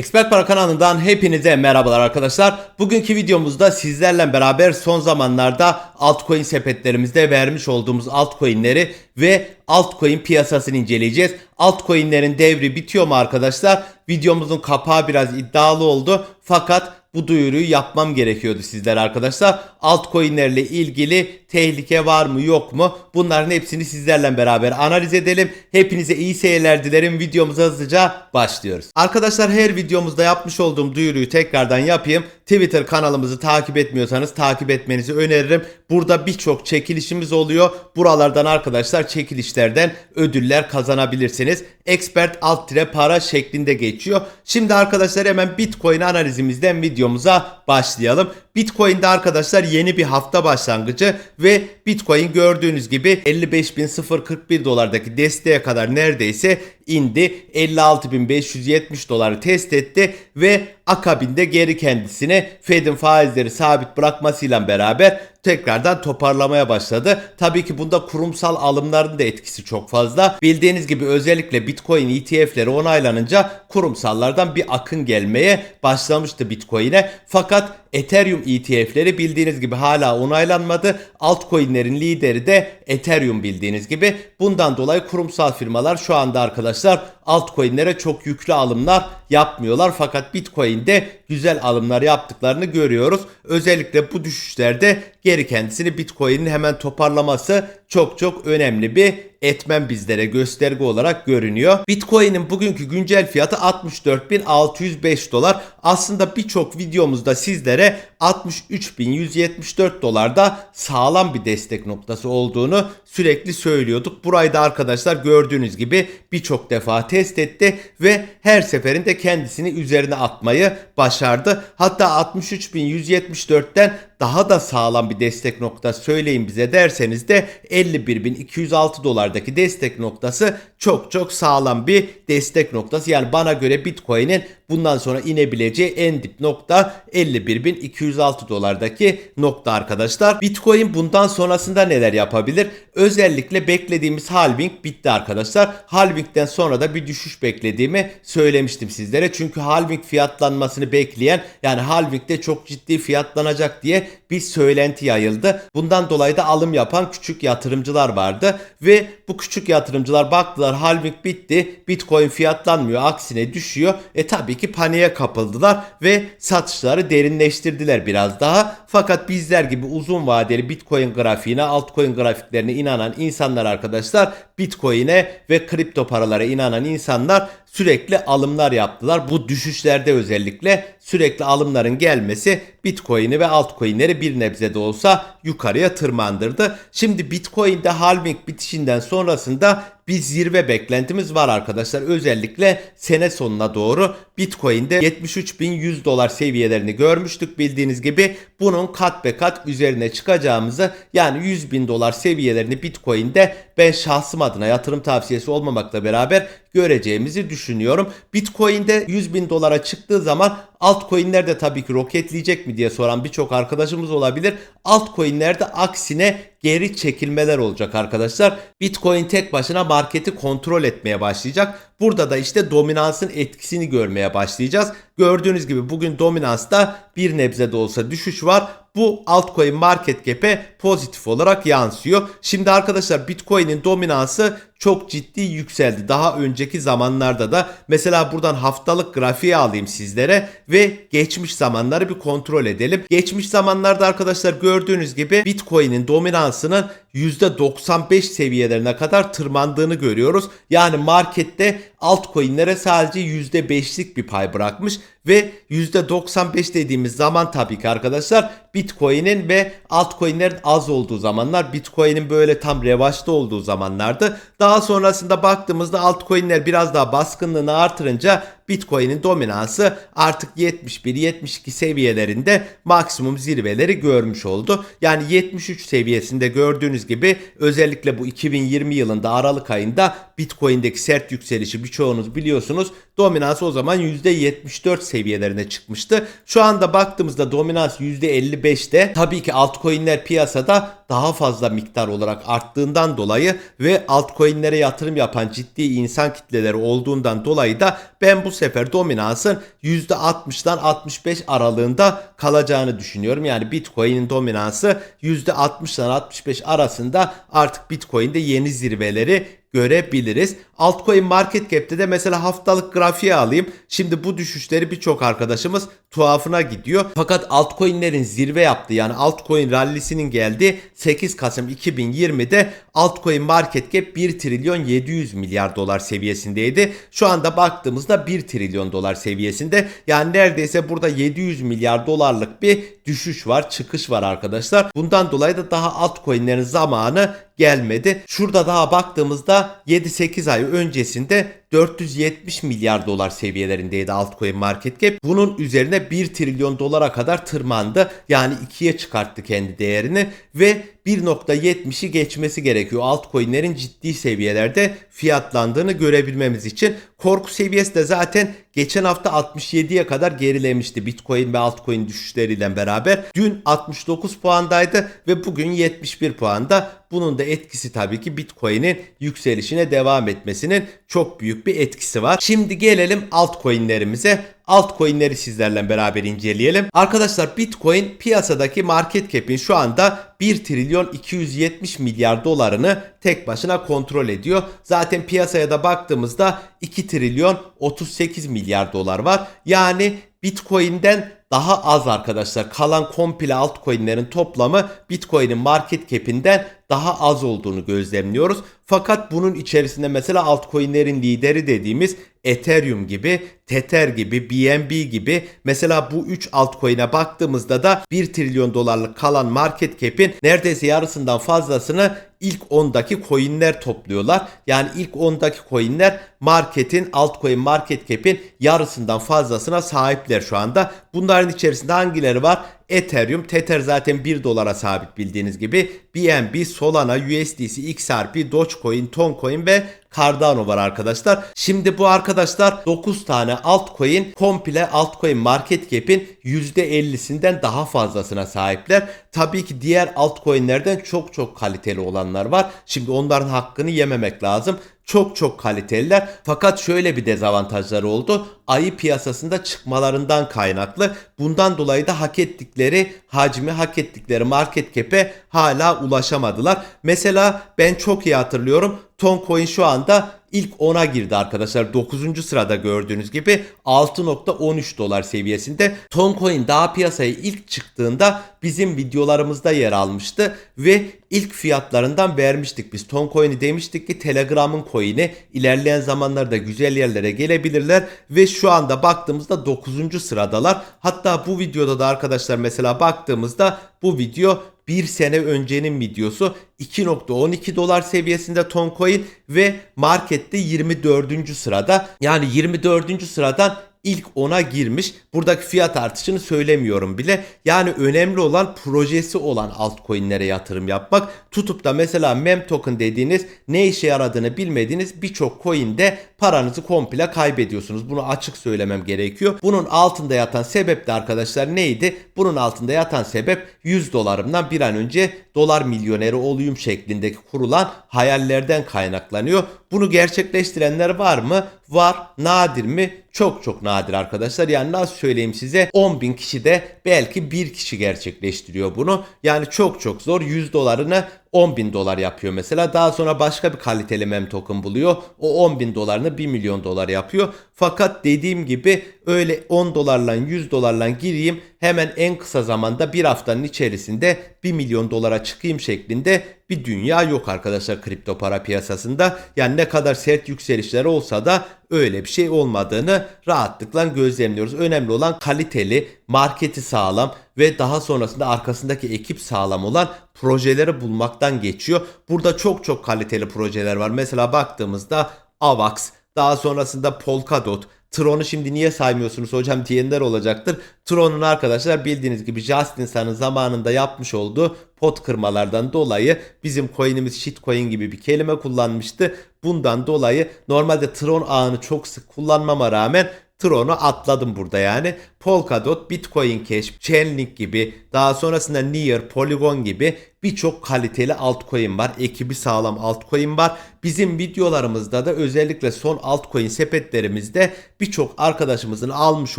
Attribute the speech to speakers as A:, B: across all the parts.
A: Expert Para kanalından hepinize merhabalar arkadaşlar. Bugünkü videomuzda sizlerle beraber son zamanlarda altcoin sepetlerimizde vermiş olduğumuz altcoinleri ve altcoin piyasasını inceleyeceğiz. Altcoinlerin devri bitiyor mu arkadaşlar? Videomuzun kapağı biraz iddialı oldu. Fakat bu duyuruyu yapmam gerekiyordu sizler arkadaşlar. Altcoin'lerle ilgili tehlike var mı yok mu? Bunların hepsini sizlerle beraber analiz edelim. Hepinize iyi seyirler dilerim. Videomuza hızlıca başlıyoruz. Arkadaşlar her videomuzda yapmış olduğum duyuruyu tekrardan yapayım. Twitter kanalımızı takip etmiyorsanız takip etmenizi öneririm. Burada birçok çekilişimiz oluyor. Buralardan arkadaşlar çekilişlerden ödüller kazanabilirsiniz. Expert alt tire para şeklinde geçiyor. Şimdi arkadaşlar hemen Bitcoin analizimizden videomuza başlayalım. Bitcoin'de arkadaşlar yeni bir hafta başlangıcı ve Bitcoin gördüğünüz gibi 55.041 dolardaki desteğe kadar neredeyse indi. 56.570 doları test etti ve akabinde geri kendisine Fed'in faizleri sabit bırakmasıyla beraber tekrardan toparlamaya başladı. Tabii ki bunda kurumsal alımların da etkisi çok fazla. Bildiğiniz gibi özellikle Bitcoin ETF'leri onaylanınca kurumsallardan bir akın gelmeye başlamıştı Bitcoin'e. Fakat Ethereum ETF'leri bildiğiniz gibi hala onaylanmadı. Altcoin'lerin lideri de Ethereum bildiğiniz gibi. Bundan dolayı kurumsal firmalar şu anda arkadaşlar altcoin'lere çok yüklü alımlar yapmıyorlar. Fakat Bitcoin'de güzel alımlar yaptıklarını görüyoruz. Özellikle bu düşüşlerde geri kendisini Bitcoin'in hemen toparlaması çok çok önemli bir etmen bizlere gösterge olarak görünüyor. Bitcoin'in bugünkü güncel fiyatı 64.605 dolar. Aslında birçok videomuzda sizlere 63.174 dolarda sağlam bir destek noktası olduğunu sürekli söylüyorduk. Burayı da arkadaşlar gördüğünüz gibi birçok defa test etti ve her seferinde kendisini üzerine atmayı başardı. Hatta 63.174'ten daha da sağlam bir destek noktası söyleyin bize derseniz de 51.206 dolardaki destek noktası çok çok sağlam bir destek noktası. Yani bana göre Bitcoin'in bundan sonra inebileceği en dip nokta 51.206 dolardaki nokta arkadaşlar. Bitcoin bundan sonrasında neler yapabilir? Özellikle beklediğimiz halving bitti arkadaşlar. Halving'den sonra da bir düşüş beklediğimi söylemiştim sizlere. Çünkü halving fiyatlanmasını bekleyen yani halving'de çok ciddi fiyatlanacak diye bir söylenti yayıldı. Bundan dolayı da alım yapan küçük yatırımcılar vardı ve bu küçük yatırımcılar baktılar halving bitti. Bitcoin fiyatlanmıyor aksine düşüyor. E tabii ki paniğe kapıldılar ve satışları derinleştirdiler biraz daha. Fakat bizler gibi uzun vadeli Bitcoin grafiğine, altcoin grafiklerine inanan insanlar arkadaşlar Bitcoin'e ve kripto paralara inanan insanlar sürekli alımlar yaptılar. Bu düşüşlerde özellikle sürekli alımların gelmesi Bitcoin'i ve altcoin'leri bir nebze de olsa yukarıya tırmandırdı. Şimdi Bitcoin'de halving bitişinden sonrasında bir zirve beklentimiz var arkadaşlar. Özellikle sene sonuna doğru Bitcoin'de 73.100 dolar seviyelerini görmüştük bildiğiniz gibi. Bunun kat be kat üzerine çıkacağımızı yani 100 bin dolar seviyelerini Bitcoin'de ben şahsım adına yatırım tavsiyesi olmamakla beraber göreceğimizi düşünüyorum. Bitcoin'de 100 bin dolara çıktığı zaman altcoin'ler de tabii ki roketleyecek mi diye soran birçok arkadaşımız olabilir. Altcoin'lerde aksine geri çekilmeler olacak arkadaşlar. Bitcoin tek başına marketi kontrol etmeye başlayacak. Burada da işte dominansın etkisini görmeye başlayacağız. Gördüğünüz gibi bugün dominansta bir nebze de olsa düşüş var. Bu altcoin market cap'e pozitif olarak yansıyor. Şimdi arkadaşlar Bitcoin'in dominansı çok ciddi yükseldi. Daha önceki zamanlarda da mesela buradan haftalık grafiği alayım sizlere ve geçmiş zamanları bir kontrol edelim. Geçmiş zamanlarda arkadaşlar gördüğünüz gibi Bitcoin'in dominansının %95 seviyelerine kadar tırmandığını görüyoruz. Yani markette altcoin'lere sadece %5'lik bir pay bırakmış ve %95 dediğimiz zaman tabii ki arkadaşlar Bitcoin'in ve altcoin'lerin az olduğu zamanlar Bitcoin'in böyle tam revaçta olduğu zamanlardı. Daha sonrasında baktığımızda altcoin'ler biraz daha baskınlığını artırınca Bitcoin'in dominansı artık 71-72 seviyelerinde maksimum zirveleri görmüş oldu. Yani 73 seviyesinde gördüğünüz gibi özellikle bu 2020 yılında Aralık ayında Bitcoin'deki sert yükselişi birçoğunuz biliyorsunuz. Dominans o zaman %74 seviyelerine çıkmıştı. Şu anda baktığımızda dominans %55'te. Tabii ki altcoin'ler piyasada daha fazla miktar olarak arttığından dolayı ve altcoin'lere yatırım yapan ciddi insan kitleleri olduğundan dolayı da ben bu sefer dominansın %60'dan 65 aralığında kalacağını düşünüyorum. Yani Bitcoin'in dominansı %60'dan 65 arasında artık Bitcoin'de yeni zirveleri görebiliriz. Altcoin market cap'te de mesela haftalık grafiği alayım. Şimdi bu düşüşleri birçok arkadaşımız tuhafına gidiyor. Fakat altcoin'lerin zirve yaptığı yani altcoin rallisinin geldiği 8 Kasım 2020'de altcoin market cap 1 trilyon 700 milyar dolar seviyesindeydi. Şu anda baktığımızda 1 trilyon dolar seviyesinde. Yani neredeyse burada 700 milyar dolarlık bir düşüş var, çıkış var arkadaşlar. Bundan dolayı da daha altcoin'lerin zamanı gelmedi. Şurada daha baktığımızda 7-8 ay öncesinde 470 milyar dolar seviyelerindeydi altcoin market cap. Bunun üzerine 1 trilyon dolara kadar tırmandı. Yani ikiye çıkarttı kendi değerini ve 1.70'i geçmesi gerekiyor. Altcoin'lerin ciddi seviyelerde fiyatlandığını görebilmemiz için. Korku seviyesi de zaten geçen hafta 67'ye kadar gerilemişti Bitcoin ve altcoin düşüşleriyle beraber. Dün 69 puandaydı ve bugün 71 puanda. Bunun da etkisi tabii ki Bitcoin'in yükselişine devam etmesinin çok büyük bir etkisi var. Şimdi gelelim altcoin'lerimize. Altcoin'leri sizlerle beraber inceleyelim. Arkadaşlar Bitcoin piyasadaki market cap'in şu anda 1 trilyon 270 milyar dolarını tek başına kontrol ediyor. Zaten piyasaya da baktığımızda 2 trilyon 38 milyar dolar var. Yani Bitcoin'den daha az arkadaşlar. Kalan komple altcoin'lerin toplamı Bitcoin'in market cap'inden daha az olduğunu gözlemliyoruz. Fakat bunun içerisinde mesela altcoin'lerin lideri dediğimiz Ethereum gibi, Tether gibi, BNB gibi mesela bu 3 altcoin'e baktığımızda da 1 trilyon dolarlık kalan market cap'in neredeyse yarısından fazlasını ilk 10'daki coin'ler topluyorlar. Yani ilk 10'daki coin'ler marketin altcoin market cap'in yarısından fazlasına sahipler şu anda. Bunların içerisinde hangileri var? Ethereum, Tether zaten 1 dolara sabit bildiğiniz gibi. BNB, Solana, USDC, XRP, Dogecoin, Toncoin ve Cardano var arkadaşlar. Şimdi bu arkadaşlar 9 tane altcoin komple altcoin market cap'in %50'sinden daha fazlasına sahipler. Tabii ki diğer altcoin'lerden çok çok kaliteli olanlar var. Şimdi onların hakkını yememek lazım çok çok kaliteliler. Fakat şöyle bir dezavantajları oldu. Ayı piyasasında çıkmalarından kaynaklı. Bundan dolayı da hak ettikleri hacmi, hak ettikleri market cap'e hala ulaşamadılar. Mesela ben çok iyi hatırlıyorum. Toncoin şu anda ilk 10'a girdi arkadaşlar. 9. sırada gördüğünüz gibi 6.13 dolar seviyesinde. Toncoin daha piyasaya ilk çıktığında bizim videolarımızda yer almıştı ve ilk fiyatlarından vermiştik biz. Toncoin'i demiştik ki Telegram'ın coin'i ilerleyen zamanlarda güzel yerlere gelebilirler ve şu anda baktığımızda 9. sıradalar. Hatta bu videoda da arkadaşlar mesela baktığımızda bu video bir sene öncenin videosu 2.12 dolar seviyesinde Toncoin ve markette 24. sırada. Yani 24. sıradan ilk 10'a girmiş. Buradaki fiyat artışını söylemiyorum bile. Yani önemli olan projesi olan altcoin'lere yatırım yapmak. Tutup da mesela mem token dediğiniz ne işe yaradığını bilmediğiniz birçok coin'de paranızı komple kaybediyorsunuz. Bunu açık söylemem gerekiyor. Bunun altında yatan sebep de arkadaşlar neydi? Bunun altında yatan sebep 100 dolarımdan bir an önce dolar milyoneri olayım şeklindeki kurulan hayallerden kaynaklanıyor. Bunu gerçekleştirenler var mı? Var. Nadir mi? Çok çok nadir arkadaşlar. Yani nasıl söyleyeyim size 10 bin kişi de belki bir kişi gerçekleştiriyor bunu. Yani çok çok zor. 100 dolarını 10 bin dolar yapıyor mesela. Daha sonra başka bir kaliteli mem token buluyor. O 10 bin dolarını 1 milyon dolar yapıyor. Fakat dediğim gibi öyle 10 dolarla 100 dolarla gireyim hemen en kısa zamanda bir haftanın içerisinde 1 milyon dolara çıkayım şeklinde bir dünya yok arkadaşlar kripto para piyasasında. Yani ne kadar sert yükselişler olsa da öyle bir şey olmadığını rahatlıkla gözlemliyoruz. Önemli olan kaliteli, marketi sağlam ve daha sonrasında arkasındaki ekip sağlam olan projeleri bulmaktan geçiyor. Burada çok çok kaliteli projeler var. Mesela baktığımızda AVAX, daha sonrasında Polkadot, Tron'u şimdi niye saymıyorsunuz hocam diyenler olacaktır. Tron'un arkadaşlar bildiğiniz gibi Justin Sun'ın zamanında yapmış olduğu pot kırmalardan dolayı bizim coin'imiz shitcoin gibi bir kelime kullanmıştı. Bundan dolayı normalde Tron ağını çok sık kullanmama rağmen Tron'u atladım burada yani. Polkadot, Bitcoin Cash, Chainlink gibi daha sonrasında Near, Polygon gibi birçok kaliteli altcoin var. Ekibi sağlam altcoin var. Bizim videolarımızda da özellikle son altcoin sepetlerimizde birçok arkadaşımızın almış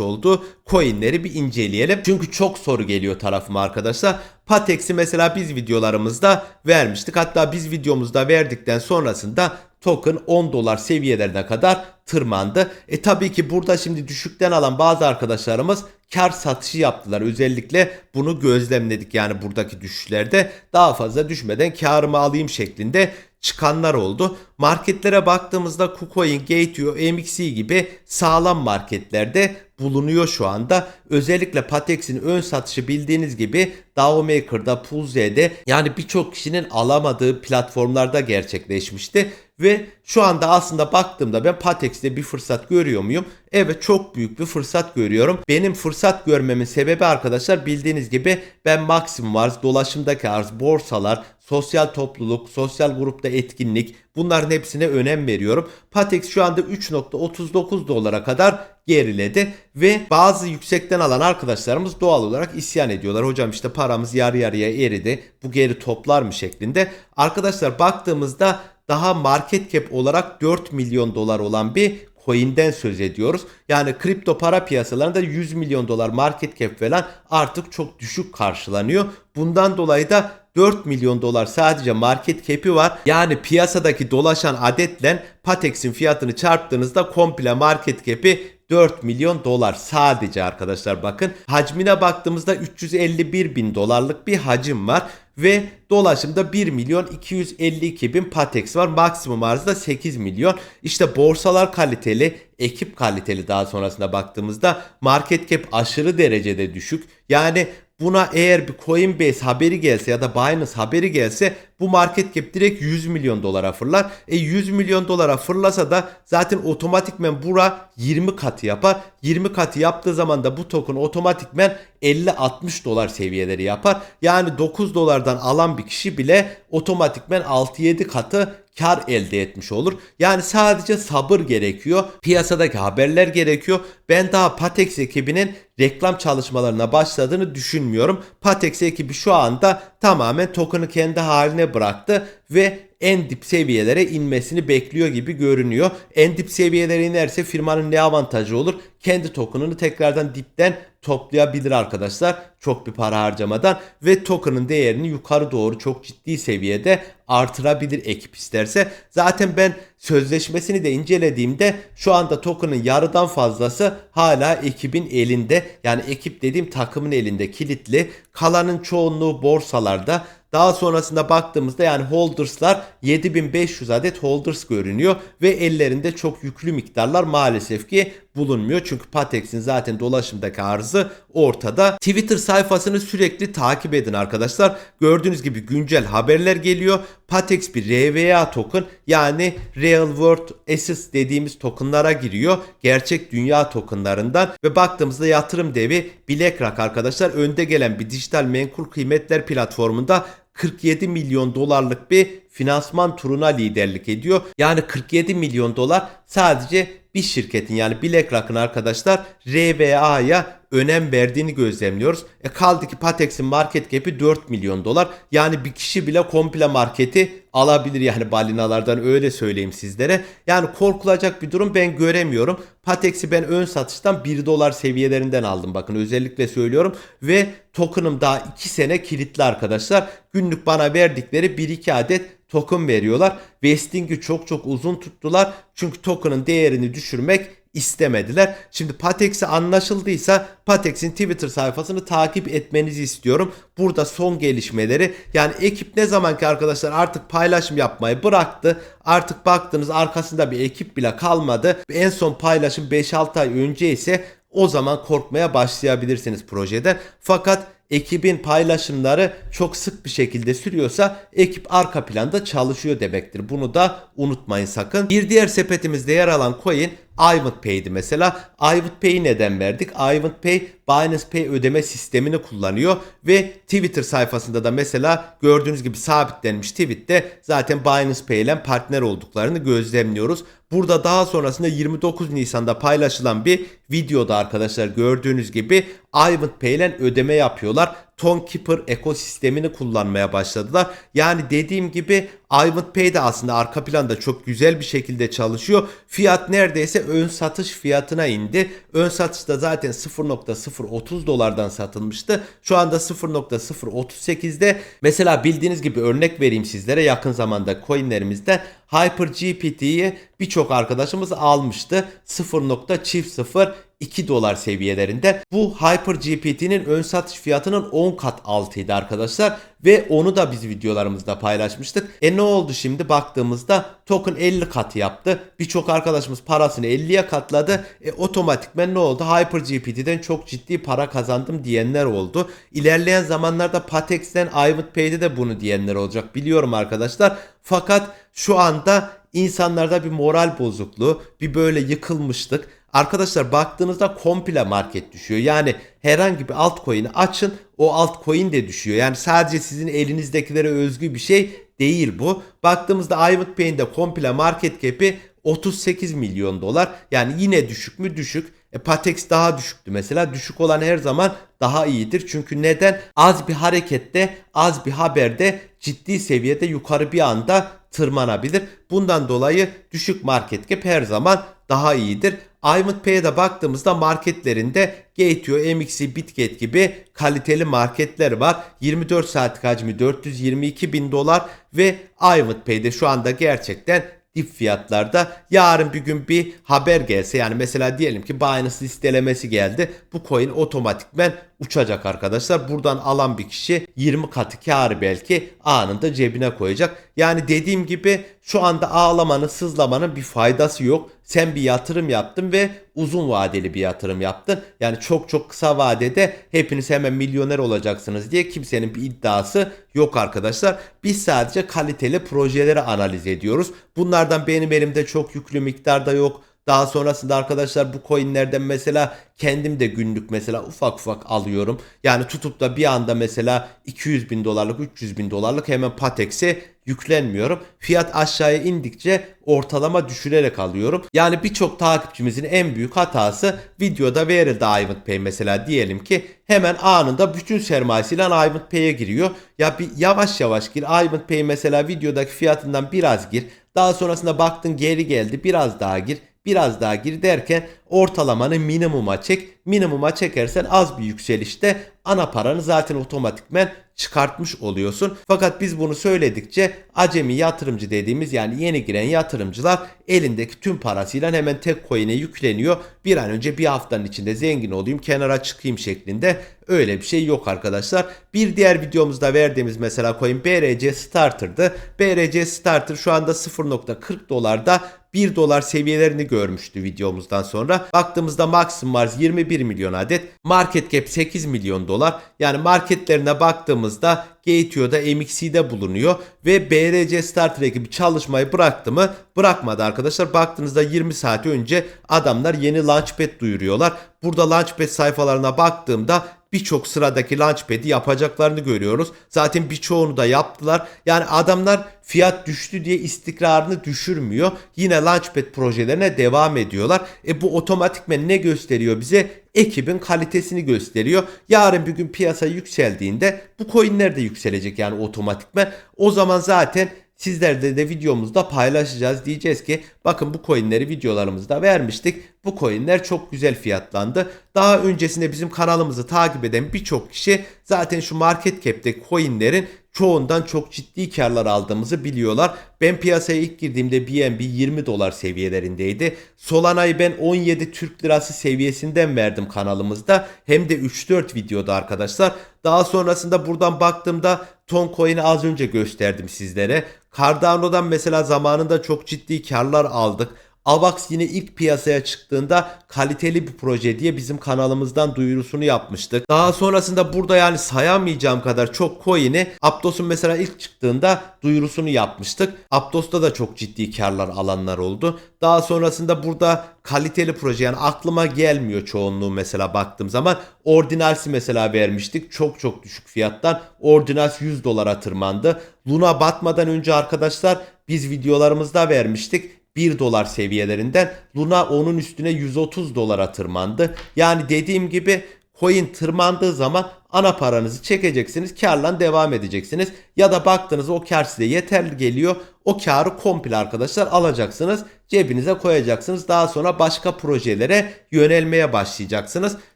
A: olduğu coinleri bir inceleyelim. Çünkü çok soru geliyor tarafıma arkadaşlar. Patex'i mesela biz videolarımızda vermiştik. Hatta biz videomuzda verdikten sonrasında token 10 dolar seviyelerine kadar tırmandı. E tabii ki burada şimdi düşükten alan bazı arkadaşlarımız kar satışı yaptılar. Özellikle bunu gözlemledik yani buradaki düşüşlerde daha fazla düşmeden karımı alayım şeklinde çıkanlar oldu. Marketlere baktığımızda KuCoin, Gate.io, MXC gibi sağlam marketlerde bulunuyor şu anda. Özellikle Patex'in ön satışı bildiğiniz gibi DAO Maker'da, Poolz'de yani birçok kişinin alamadığı platformlarda gerçekleşmişti. Ve şu anda aslında baktığımda ben Patex'te bir fırsat görüyor muyum? Evet çok büyük bir fırsat görüyorum. Benim fırsat görmemin sebebi arkadaşlar bildiğiniz gibi ben Maxim Arz, dolaşımdaki arz, borsalar, sosyal topluluk, sosyal grupta etkinlik bunların hepsine önem veriyorum. Patex şu anda 3.39 dolara kadar geriledi ve bazı yüksekten alan arkadaşlarımız doğal olarak isyan ediyorlar. Hocam işte paramız yarı yarıya eridi. Bu geri toplar mı şeklinde. Arkadaşlar baktığımızda daha market cap olarak 4 milyon dolar olan bir coin'den söz ediyoruz. Yani kripto para piyasalarında 100 milyon dolar market cap falan artık çok düşük karşılanıyor. Bundan dolayı da 4 milyon dolar sadece market cap'i var. Yani piyasadaki dolaşan adetle Patex'in fiyatını çarptığınızda komple market cap'i 4 milyon dolar sadece arkadaşlar bakın. Hacmine baktığımızda 351 bin dolarlık bir hacim var ve dolaşımda 1 milyon 252 bin Patex var. Maksimum arzda 8 milyon. İşte borsalar kaliteli, ekip kaliteli daha sonrasında baktığımızda market cap aşırı derecede düşük. Yani buna eğer bir Coinbase haberi gelse ya da Binance haberi gelse bu market cap direkt 100 milyon dolara fırlar. E 100 milyon dolara fırlasa da zaten otomatikmen bura 20 katı yapar. 20 katı yaptığı zaman da bu token otomatikmen 50-60 dolar seviyeleri yapar. Yani 9 dolardan alan bir kişi bile otomatikmen 6-7 katı kar elde etmiş olur. Yani sadece sabır gerekiyor. Piyasadaki haberler gerekiyor. Ben daha Patex ekibinin reklam çalışmalarına başladığını düşünmüyorum. Patex ekibi şu anda tamamen token'ı kendi haline bıraktı ve en dip seviyelere inmesini bekliyor gibi görünüyor. En dip seviyelere inerse firmanın ne avantajı olur? Kendi token'ını tekrardan dipten toplayabilir arkadaşlar. Çok bir para harcamadan ve token'ın değerini yukarı doğru çok ciddi seviyede artırabilir ekip isterse. Zaten ben sözleşmesini de incelediğimde şu anda token'ın yarıdan fazlası hala ekibin elinde. Yani ekip dediğim takımın elinde kilitli. Kalanın çoğunluğu borsalarda. Daha sonrasında baktığımızda yani holders'lar 7500 adet holders görünüyor ve ellerinde çok yüklü miktarlar maalesef ki bulunmuyor. Çünkü Patex'in zaten dolaşımdaki arzı ortada. Twitter sayfasını sürekli takip edin arkadaşlar. Gördüğünüz gibi güncel haberler geliyor. Patex bir RWA token yani Real World Assets dediğimiz tokenlara giriyor. Gerçek dünya tokenlarından ve baktığımızda yatırım devi BlackRock arkadaşlar önde gelen bir dijital menkul kıymetler platformunda 47 milyon dolarlık bir finansman turuna liderlik ediyor. Yani 47 milyon dolar sadece bir şirketin yani BlackRock'ın arkadaşlar RWA'ya önem verdiğini gözlemliyoruz. E kaldı ki Patex'in market cap'i 4 milyon dolar. Yani bir kişi bile komple marketi alabilir yani balinalardan öyle söyleyeyim sizlere. Yani korkulacak bir durum ben göremiyorum. Patex'i ben ön satıştan 1 dolar seviyelerinden aldım bakın özellikle söylüyorum. Ve token'ım daha 2 sene kilitli arkadaşlar. Günlük bana verdikleri 1-2 adet token veriyorlar. Vesting'i çok çok uzun tuttular. Çünkü token'ın değerini düşürmek istemediler. Şimdi Patex'e anlaşıldıysa Patex'in Twitter sayfasını takip etmenizi istiyorum. Burada son gelişmeleri yani ekip ne zaman ki arkadaşlar artık paylaşım yapmayı bıraktı. Artık baktınız arkasında bir ekip bile kalmadı. En son paylaşım 5-6 ay önce ise o zaman korkmaya başlayabilirsiniz projeden. Fakat ekibin paylaşımları çok sık bir şekilde sürüyorsa ekip arka planda çalışıyor demektir. Bunu da unutmayın sakın. Bir diğer sepetimizde yer alan coin Ivat Pay'di mesela. Ivat Pay'i neden verdik? Ivat Pay Binance Pay ödeme sistemini kullanıyor ve Twitter sayfasında da mesela gördüğünüz gibi sabitlenmiş tweette zaten Binance Pay ile partner olduklarını gözlemliyoruz. Burada daha sonrasında 29 Nisan'da paylaşılan bir videoda arkadaşlar gördüğünüz gibi Ivat Pay ile ödeme yapıyorlar. Tonkeeper ekosistemini kullanmaya başladılar. Yani dediğim gibi Ivat Pay de aslında arka planda çok güzel bir şekilde çalışıyor. Fiyat neredeyse ön satış fiyatına indi. Ön satışta zaten 0.030 dolardan satılmıştı. Şu anda 0.038'de. Mesela bildiğiniz gibi örnek vereyim sizlere yakın zamanda coinlerimizden HyperGPT'yi birçok arkadaşımız almıştı. 0.0 2 dolar seviyelerinde. Bu HyperGPT'nin ön satış fiyatının 10 kat altıydı arkadaşlar. Ve onu da biz videolarımızda paylaşmıştık. E ne oldu şimdi baktığımızda token 50 kat yaptı. Birçok arkadaşımız parasını 50'ye katladı. E otomatikmen ne oldu? HyperGPT'den çok ciddi para kazandım diyenler oldu. İlerleyen zamanlarda Patex'ten Ivat Pay'de de bunu diyenler olacak biliyorum arkadaşlar. Fakat şu anda insanlarda bir moral bozukluğu, bir böyle yıkılmışlık. Arkadaşlar baktığınızda komple market düşüyor. Yani herhangi bir altcoin'i açın o altcoin de düşüyor. Yani sadece sizin elinizdekilere özgü bir şey değil bu. Baktığımızda Ivat Pay'in de komple market cap'i 38 milyon dolar. Yani yine düşük mü? Düşük. E, Patex daha düşüktü mesela. Düşük olan her zaman daha iyidir. Çünkü neden? Az bir harekette, az bir haberde ciddi seviyede yukarı bir anda tırmanabilir. Bundan dolayı düşük market cap her zaman daha iyidir. Ivat Pay'e de baktığımızda marketlerinde Gateo, MXC, Bitget gibi kaliteli marketler var. 24 saatlik hacmi 422 bin dolar ve Ivat Pay'de şu anda gerçekten dip fiyatlarda yarın bir gün bir haber gelse yani mesela diyelim ki Binance listelemesi geldi. Bu coin otomatikmen uçacak arkadaşlar. Buradan alan bir kişi 20 katı karı belki anında cebine koyacak. Yani dediğim gibi şu anda ağlamanın sızlamanın bir faydası yok. Sen bir yatırım yaptın ve uzun vadeli bir yatırım yaptın. Yani çok çok kısa vadede hepiniz hemen milyoner olacaksınız diye kimsenin bir iddiası yok arkadaşlar. Biz sadece kaliteli projeleri analiz ediyoruz. Bunlardan benim elimde çok yüklü miktarda yok. Daha sonrasında arkadaşlar bu coinlerden mesela kendim de günlük mesela ufak ufak alıyorum. Yani tutup da bir anda mesela 200 bin dolarlık 300 bin dolarlık hemen Patex'e yüklenmiyorum. Fiyat aşağıya indikçe ortalama düşürerek alıyorum. Yani birçok takipçimizin en büyük hatası videoda verildi Ivat Pay mesela diyelim ki hemen anında bütün sermayesiyle Ivat Pay'e giriyor. Ya bir yavaş yavaş gir. Ivat Pay mesela videodaki fiyatından biraz gir. Daha sonrasında baktın geri geldi biraz daha gir biraz daha gir derken ortalamanı minimuma çek. Minimuma çekersen az bir yükselişte ana paranı zaten otomatikmen çıkartmış oluyorsun. Fakat biz bunu söyledikçe acemi yatırımcı dediğimiz yani yeni giren yatırımcılar elindeki tüm parasıyla hemen tek coin'e yükleniyor. Bir an önce bir haftanın içinde zengin olayım kenara çıkayım şeklinde öyle bir şey yok arkadaşlar. Bir diğer videomuzda verdiğimiz mesela coin BRC Starter'dı. BRC Starter şu anda 0.40 dolarda 1 dolar seviyelerini görmüştü videomuzdan sonra. Baktığımızda maksimum arz 21 milyon adet. Market cap 8 milyon dolar. Yani marketlerine baktığımızda Gateo'da MXC'de bulunuyor ve BRC Starter ekibi çalışmayı bıraktı mı? Bırakmadı arkadaşlar. Baktığınızda 20 saat önce adamlar yeni Launchpad duyuruyorlar. Burada Launchpad sayfalarına baktığımda birçok sıradaki Launchpad'i yapacaklarını görüyoruz. Zaten birçoğunu da yaptılar. Yani adamlar fiyat düştü diye istikrarını düşürmüyor. Yine Launchpad projelerine devam ediyorlar. E bu otomatikmen ne gösteriyor bize? Ekibin kalitesini gösteriyor. Yarın bir gün piyasa yükseldiğinde bu coinler de yükselecek yani otomatikmen. O zaman zaten Sizlerle de videomuzda paylaşacağız. Diyeceğiz ki bakın bu coinleri videolarımızda vermiştik. Bu coinler çok güzel fiyatlandı. Daha öncesinde bizim kanalımızı takip eden birçok kişi zaten şu market cap'te coinlerin çoğundan çok ciddi karlar aldığımızı biliyorlar. Ben piyasaya ilk girdiğimde BNB 20 dolar seviyelerindeydi. Solana'yı ben 17 Türk lirası seviyesinden verdim kanalımızda. Hem de 3-4 videoda arkadaşlar. Daha sonrasında buradan baktığımda Toncoin'i az önce gösterdim sizlere. Cardano'dan mesela zamanında çok ciddi karlar aldık. Avax yine ilk piyasaya çıktığında kaliteli bir proje diye bizim kanalımızdan duyurusunu yapmıştık. Daha sonrasında burada yani sayamayacağım kadar çok coin'i Aptos'un mesela ilk çıktığında duyurusunu yapmıştık. Aptos'ta da çok ciddi karlar alanlar oldu. Daha sonrasında burada kaliteli proje yani aklıma gelmiyor çoğunluğu mesela baktığım zaman. Ordinals'i mesela vermiştik. Çok çok düşük fiyattan. Ordinals 100 dolara tırmandı. Luna batmadan önce arkadaşlar biz videolarımızda vermiştik. 1 dolar seviyelerinden Luna onun üstüne 130 dolara tırmandı. Yani dediğim gibi coin tırmandığı zaman ana paranızı çekeceksiniz. Karla devam edeceksiniz. Ya da baktınız o kar size yeterli geliyor. O karı komple arkadaşlar alacaksınız. Cebinize koyacaksınız. Daha sonra başka projelere yönelmeye başlayacaksınız.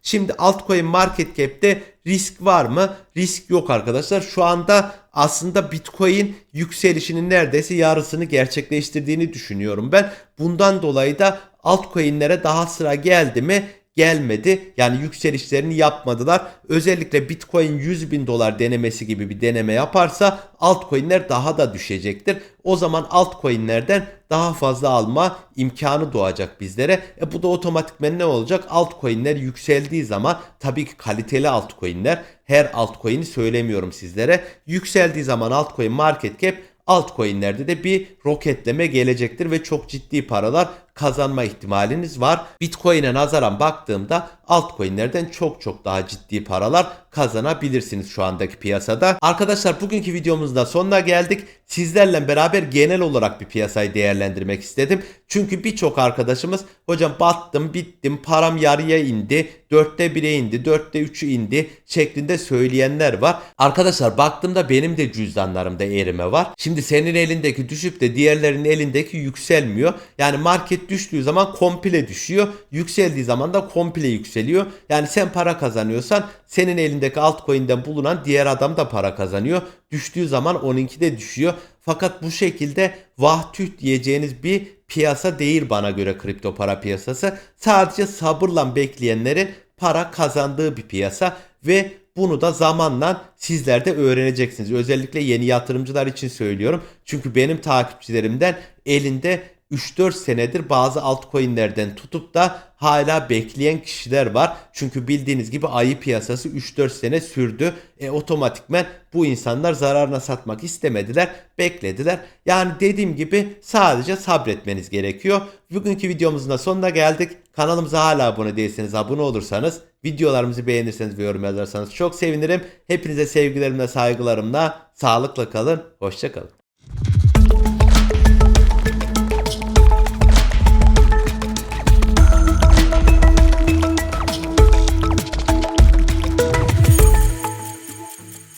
A: Şimdi altcoin market cap'te risk var mı? Risk yok arkadaşlar. Şu anda aslında Bitcoin yükselişinin neredeyse yarısını gerçekleştirdiğini düşünüyorum ben. Bundan dolayı da altcoin'lere daha sıra geldi mi? Gelmedi. Yani yükselişlerini yapmadılar. Özellikle Bitcoin 100 bin dolar denemesi gibi bir deneme yaparsa altcoin'ler daha da düşecektir. O zaman altcoin'lerden daha fazla alma imkanı doğacak bizlere. E bu da otomatikmen ne olacak? Altcoin'ler yükseldiği zaman tabii ki kaliteli altcoin'ler her altcoin'i söylemiyorum sizlere. Yükseldiği zaman altcoin market cap altcoin'lerde de bir roketleme gelecektir ve çok ciddi paralar kazanma ihtimaliniz var. Bitcoin'e nazaran baktığımda altcoin'lerden çok çok daha ciddi paralar kazanabilirsiniz şu andaki piyasada. Arkadaşlar bugünkü videomuzda sonuna geldik. Sizlerle beraber genel olarak bir piyasayı değerlendirmek istedim. Çünkü birçok arkadaşımız hocam battım bittim param yarıya indi. Dörtte bire indi, dörtte üçü indi şeklinde söyleyenler var. Arkadaşlar baktığımda benim de cüzdanlarımda erime var. Şimdi senin elindeki düşüp de diğerlerinin elindeki yükselmiyor. Yani market düştüğü zaman komple düşüyor. Yükseldiği zaman da komple yükseliyor. Yani sen para kazanıyorsan senin elindeki altcoin'den bulunan diğer adam da para kazanıyor. Düştüğü zaman onunki de düşüyor. Fakat bu şekilde vah tüh diyeceğiniz bir piyasa değil bana göre kripto para piyasası. Sadece sabırla bekleyenlerin para kazandığı bir piyasa ve bunu da zamanla sizler de öğreneceksiniz. Özellikle yeni yatırımcılar için söylüyorum. Çünkü benim takipçilerimden elinde 3-4 senedir bazı altcoin'lerden tutup da hala bekleyen kişiler var. Çünkü bildiğiniz gibi ayı piyasası 3-4 sene sürdü. E, otomatikmen bu insanlar zararına satmak istemediler, beklediler. Yani dediğim gibi sadece sabretmeniz gerekiyor. Bugünkü videomuzun da sonuna geldik. Kanalımıza hala abone değilseniz abone olursanız, videolarımızı beğenirseniz ve yorum yazarsanız çok sevinirim. Hepinize sevgilerimle, saygılarımla, sağlıkla kalın, hoşça kalın.